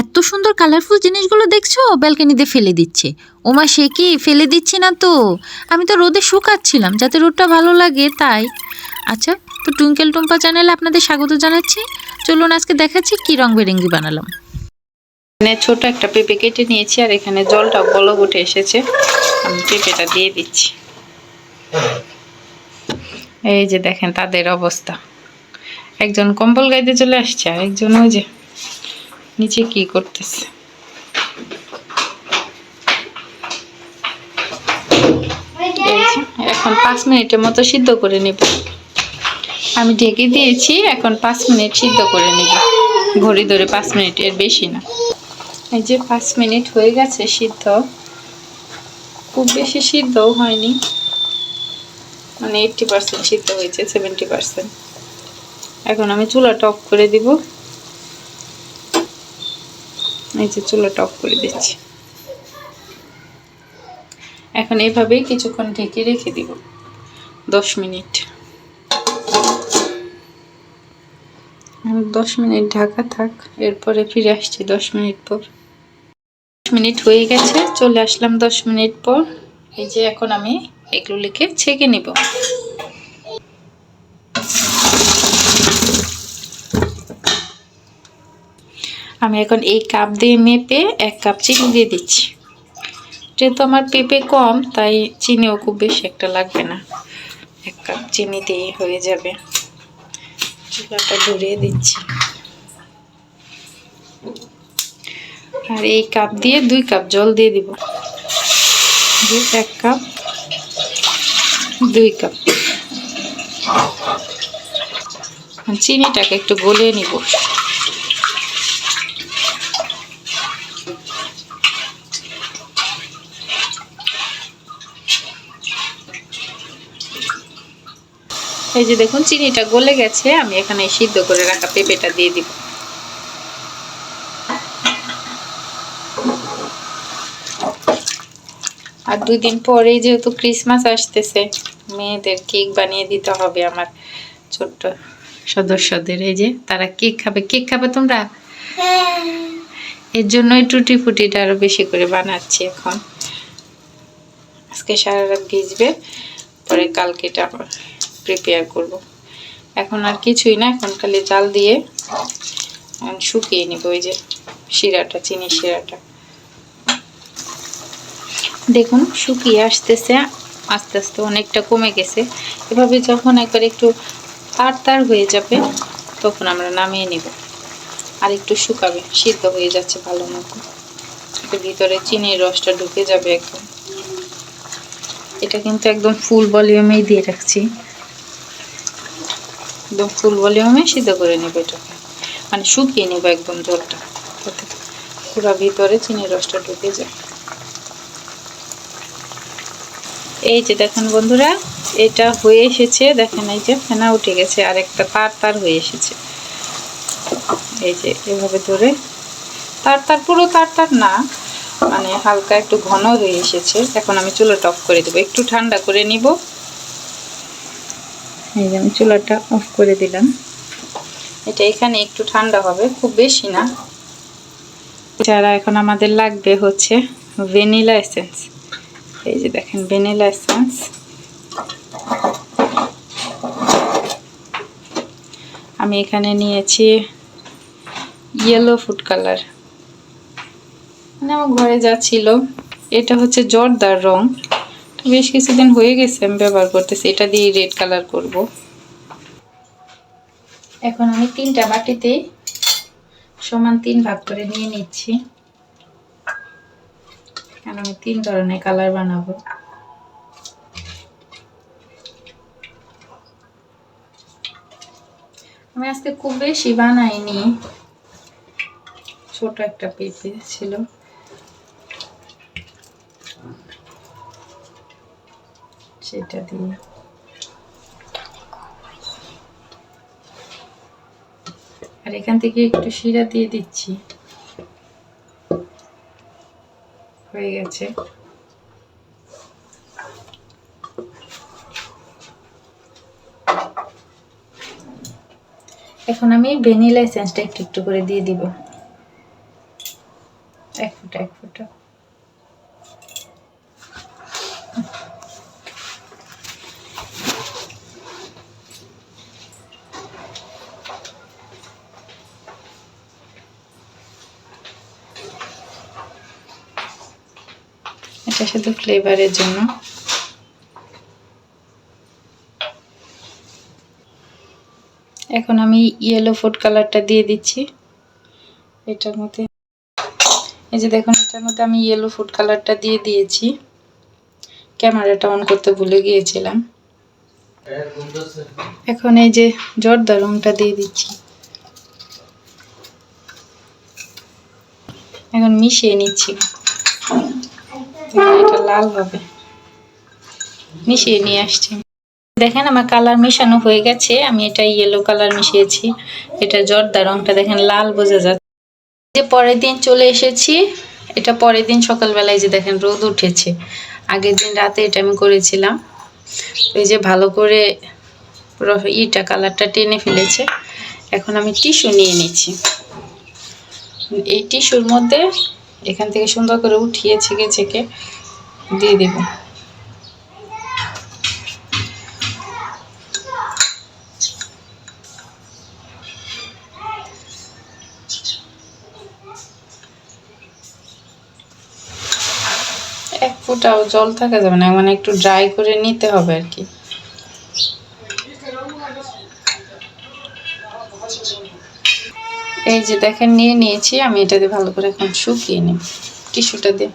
এত সুন্দর কালারফুল জিনিসগুলো দেখছ? ব্যালকানিতে ফেলে দিচ্ছে। ওমা, সে কি? ফেলে দিচ্ছি না তো? আমি তো রোদে শুকাচ্ছিলাম, যাতে রোদটা ভালো লাগে, তাই। আচ্ছা তো টুইঙ্কেল টুম্পা চ্যানেলে আপনাদের স্বাগত জানাচ্ছি। চলুন আজকে দেখাচ্ছি কি রং বেরেঙ্গি বানালাম। এখানে ছোট একটা পেঁপে কেটে নিয়েছি, আর এখানে জলটা বলক উঠে এসেছে। আমি পেঁপেটা দিয়ে দিচ্ছি। এই যে দেখেন, তাদের অবস্থা। একজন কম্বল গাইতে চলে আসছে আর একজন ওই যে নিচে কি করতেছে? এখন পাঁচ মিনিটের মতো সিদ্ধ করে নেব। আমি ঢেকে দিয়েছি, এখন পাঁচ মিনিট সিদ্ধ করে নেব। ঘড়ি ধরে পাঁচ মিনিট, এর বেশি না। এই যে পাঁচ মিনিট হয়ে গেছে সিদ্ধ। খুব বেশি সিদ্ধও হয়নি। মানে এইটটি পার্সেন্ট সিদ্ধ হয়েছে সেভেন্টি পার্সেন্ট এখন আমি চুলাটা অফ করে দিব। এই যে চুলাটা অফ করে দিচ্ছি। এখন এইভাবেই কিছুক্ষণ ঢেকে রেখে দিব। দশ মিনিট। দশ মিনিট ঢাকা থাক, এরপরে ফিরে আসছি দশ মিনিট পর। দশ মিনিট হয়ে গেছে, চলে আসলাম দশ মিনিট পর। এই যে এখন আমি এগুলিকে ছেঁকে নিব। আমি এখন এই কাপ দিয়ে মেপে এক কাপ চিনি দিয়ে দিচ্ছি। যেহেতু আমার পেঁপে কম, তাই চিনিও খুব বেশি একটা লাগবে না। এক কাপ চিনি দিয়ে হয়ে যাবে। চুলাটা ধরিয়ে দিচ্ছি। আর এই কাপ দিয়ে দুই কাপ জল দিয়ে দিব। এক কাপ দুই কাপ চিনিটাকে একটু গলিয়ে নিব। এই যে দেখুন, চিনিটা গলে গেছে, আমি এখানে সিদ্ধ করে রাখা পেঁপেটা দিয়ে দিব। আর দুই দিন পরেই যেহেতু ক্রিসমাস আসতেছে, মেয়েদের কেক বানিয়ে দিতে হবে আমার ছোট্ট সদস্যদের। এই যে, তারা কেক খাবে। কেক খাবে তোমরা? এর জন্যই টুটি ফুটিটা আরও বেশি করে বানাচ্ছি এখন। আজকে সারা রাত ভিজবে, পরে কালকে এটা আবার প্রিপেয়ার করব। এখন আর কিছুই না, এখন খালি জাল দিয়ে শুকিয়ে নিব ওই যে শিরাটা, চিনি শিরাটা। দেখুন, শুকিয়ে আসতেছে, আস্তে আস্তে অনেকটা কমে গেছে। এভাবে যখন একবার একটু তার তার হয়ে যাবে, তখন আমরা নামিয়ে নিব। আর একটু শুকাবে, সিদ্ধ হয়ে যাচ্ছে ভালো মতো। ভিতরে চিনির রসটা ঢুকে যাবে একদম। এটা কিন্তু একদম ফুল ভলিউমেই দিয়ে রাখছি। একদম ফুল ভলিউমে সিদ্ধ করে নেব এটাকে। মানে শুকিয়ে নেব একদম জলটা। যাতে পুরো ভিতরে চিনির রসটা ঢুকে যায়। এই যে দেখেন বন্ধুরা, এটা হয়ে এসেছে। দেখেন এই যে ফেনা উঠে গেছে, আর একটা তার তার হয়ে এসেছে। এই যে এভাবে ধরে। তার তার পুরো তার তার না মানে হালকা একটু ঘন হয়ে এসেছে। এখন আমি চুলাটা টপ করে দেবো। একটু ঠান্ডা করে নিব। এই যে আমি চুলাটা অফ করে দিলাম। এটা এখানে একটু ঠান্ডা হবে, খুব বেশি না। যারা এখন আমাদের লাগবে হচ্ছে ভ্যানিলা এসেন্স। এই যে দেখেন, ভ্যানিলা এসেন্স। আমি এখানে নিয়েছি ইয়েলো ফুড কালার মানে আমার ঘরে যা ছিল, এটা হচ্ছে জর্দার রং। বেশ কিছুদিন হয়ে গেছে, আমি ব্যবহার করতেছি। এটা দিয়ে রেড কালার করব। এখন আমি তিনটা বাটিতে সমান তিন ভাগ করে নিয়ে নিচ্ছি। কারণ আমি তিন ধরনের কালার বানাবো। আমি আজকে খুব বেশি বানাইনি। ছোট একটা পেঁপে ছিল। সেটা দিয়ে। আর এখান থেকে একটু শিরা দিয়ে দিচ্ছি। হয়ে গেছে। এখন আমি ভ্যানিলা এসেন্সটা একটু একটু করে দিয়ে দিব এক ফুটা এক ফুটা এটা শুধু ফ্লেভারের জন্য। এখন আমি ইয়েলো ফুড কালারটা দিয়ে দিচ্ছি। এটার মধ্যে এই যে দেখুন, এটার মধ্যে আমি ইয়েলো ফুড কালারটা দিয়ে দিয়েছি। ক্যামেরাটা অন করতে ভুলে গিয়েছিলাম। এখন এই যে জর্দা রংটা দিয়ে দিচ্ছি। এখন মিশিয়ে নিচ্ছি। মিশিয়ে নিয়ে আসছি। দেখেন আমার কালার মেশানো হয়ে গেছে, আমি এটা ইয়েলো কালার মিশিয়েছি। এটা জর্দা রংটা দেখেন, লাল বোঝা যাচ্ছে। যে পরের দিন চলে এসেছি, এটা পরের দিন সকালবেলায় যে দেখেন রোদ উঠেছে। আগের দিন রাতে এটা আমি করেছিলাম। এই যে ভালো করে ইটা কালারটা টেনে ফেলেছে। এখন আমি টিস্যু নিয়ে নিচ্ছি। এই টিস্যুর মধ্যে এখান থেকে সুন্দর করে উঠিয়ে ছেঁকে ছেঁকে দিয়ে দেব। এক ফুটাও জল থাকা যাবে না মানে একটু ড্রাই করে নিতে হবে আর কি। এই যে দেখেন, নিয়ে নিয়েছি। আমি এটা দিয়ে ভালো করে এখন শুকিয়ে নিব। টিস্যুটা দিয়ে।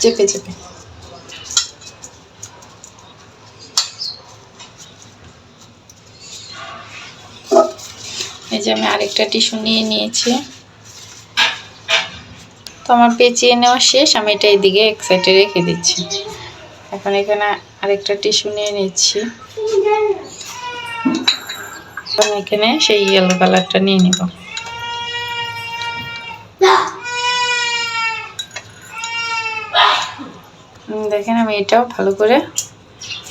চেপে চেপে। এই যে আমি আরেকটা টিস্যু নিয়ে নিয়েছি। তো আমার পেঁচিয়ে নেওয়া শেষ। আমি এটা এদিকে এক সাইডে রেখে দিচ্ছি। এখন এখানে আরেকটা টিস্যু নিয়ে নিচ্ছি। আমি এখানে সেই ইয়েলো কালারটা নিয়ে নিব। দেখেন আমি এটাও ভালো করে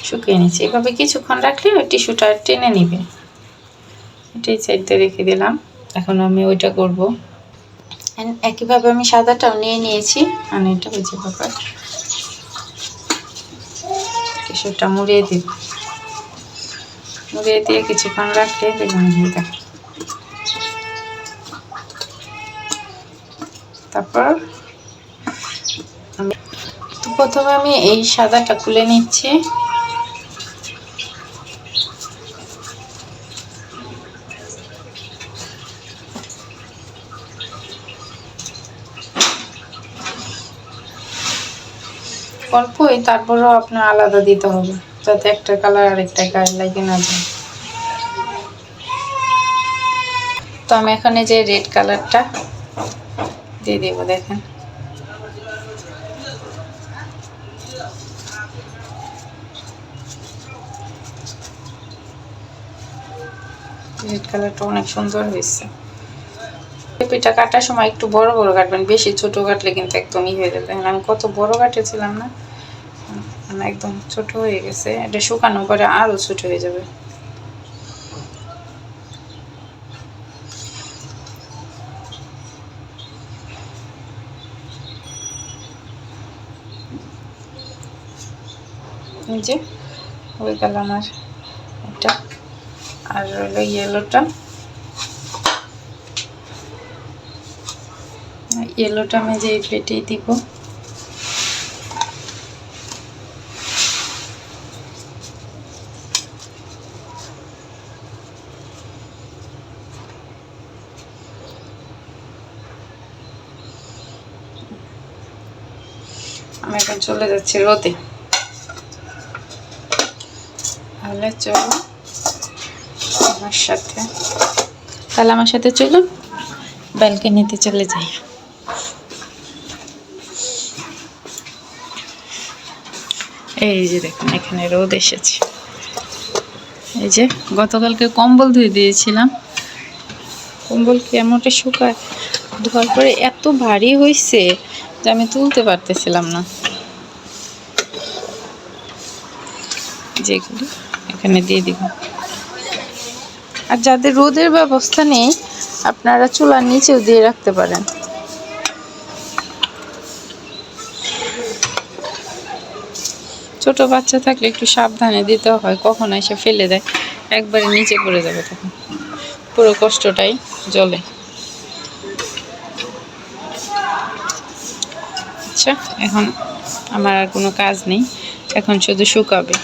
শুকিয়ে নিচ্ছি এভাবে কিছুক্ষণ রাখলে ওই টিস্যুটা টেনে নিবে। এটাই সাইডে রেখে দিলাম। এখন আমি ওইটা করব। একইভাবে আমি সাদাটাও নিয়ে নিয়েছি। আর এটা হয়েছে ব্যাপার। টিস্যুটা মুড়িয়ে দিব মুড়িয়ে দিয়ে কিছুক্ষণ রাখলে বেগুন তারপর তো প্রথমে আমি এই সাদাটা খুলে নিচ্ছি। অল্পই, তারপরেও আপনার আলাদা দিতে হবে। যাতে একটা কালার আরেকটা গায়ে লাগে না যায় তো আমি এখানে যে রেড কালারটা দিয়ে দেবো, দেখেন। রেড কালারটা অনেক সুন্দর হয়েছে। পেঁপেটা কাটার সময় একটু বড় বড় কাটবেন, বেশি ছোট কাটলে কিন্তু একদমই হয়ে যাবে। আমি কত বড় কাটেছিলাম না? উম, একদম ছোট হয়ে গেছে। এটা শুকানো পরে আরও ছোট হয়ে যাবে। যে গেল আমার এটা। আর হলো ইয়েলোটা ইয়েলোটা আমি যে এই প্লেটেই দিব আমি এখন চলে যাচ্ছে, রোদে। তাহলে চলো আমার সাথে। তাহলে আমার সাথে চলুন ব্যালকনিতে চলে যাই। এই যে দেখুন, এখানে রোদ এসেছে। এই যে গতকালকে কম্বল ধুয়ে দিয়েছিলাম। কম্বল কেমনটা শুকায়? ধোয়ার পরে এত ভারী হয়েছে যে আমি তুলতে পারতেছিলাম না। যেগুলো এখানে দিয়ে দিব। আর যাদের রোদের ব্যবস্থা নেই, আপনারা চুলার নিচেও দিয়ে রাখতে পারেন। ছোট বাচ্চা থাকলে একটু সাবধানে দিতে হয়, কখন এসে ফেলে দেয়, একবারে নিচে পড়ে যাবে তখন। পুরো কষ্টটাই জলে। আচ্ছা এখন আমার আর কোনো কাজ নেই, এখন শুধু শুকাবে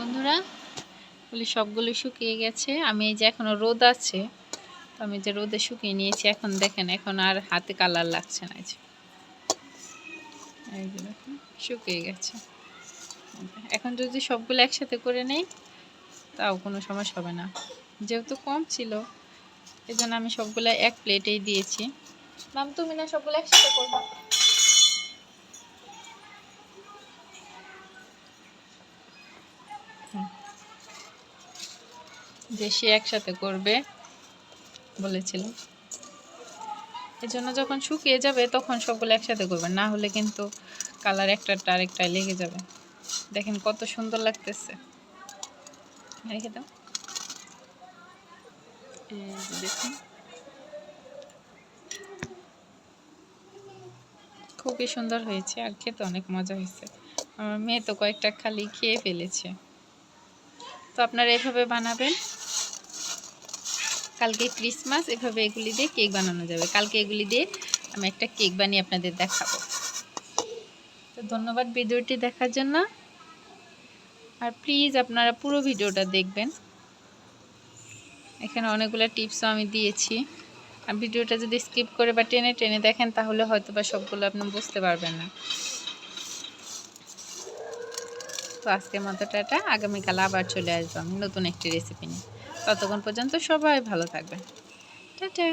বন্ধুরা বলি সবগুলো শুকিয়ে গেছে। আমি এই যে এখনও রোদ আছে, তো আমি যে রোদে শুকিয়ে নিয়েছি, এখন দেখেন, এখন আর হাতে কালার লাগছে না যে। এই যে শুকিয়ে গেছে। এখন যদি সবগুলো একসাথে করে নেই, তাও কোনো সমস্যা হবে না। যেহেতু কম ছিল এই জন্য আমি সবগুলো এক প্লেটেই দিয়েছি। মাম তুমি না সবগুলো একসাথে করব? যে সে একসাথে করবে বলেছিল। এজন্য যখন শুকিয়ে যাবে, তখন সবগুলো একসাথে করবেন না হলে কিন্তু কালার একটা আরেকটায় লেগে যাবে। দেখেন কত সুন্দর লাগতেছে। রেখে দাও। দেখুন। খুবই সুন্দর হয়েছে আর খেতে অনেক মজা হয়েছে। আমার মেয়ে তো কয়েকটা খালি খেয়ে ফেলেছে। তো আপনারা এভাবে বানাবেন। কালকে ক্রিসমাস, এভাবে এগুলি দিয়ে কেক বানানো যাবে। কালকে এগুলি দিয়ে আমি একটা কেক বানিয়ে আপনাদের দেখাবো। তো ধন্যবাদ ভিডিওটি দেখার জন্য। আর প্লিজ আপনারা পুরো ভিডিওটা দেখবেন। এখানে অনেকগুলো টিপসও আমি দিয়েছি। আর ভিডিওটা যদি স্কিপ করে বা টেনে টেনে দেখেন, তাহলে হয়তো বা সবগুলো আপনি বুঝতে পারবেন না। তো আজকের মতো টাটা। আগামীকাল আবার চলে আসব আমি নতুন একটি রেসিপি নিয়ে। ততক্ষণ পর্যন্ত সবাই ভালো থাকবেন। টাটা।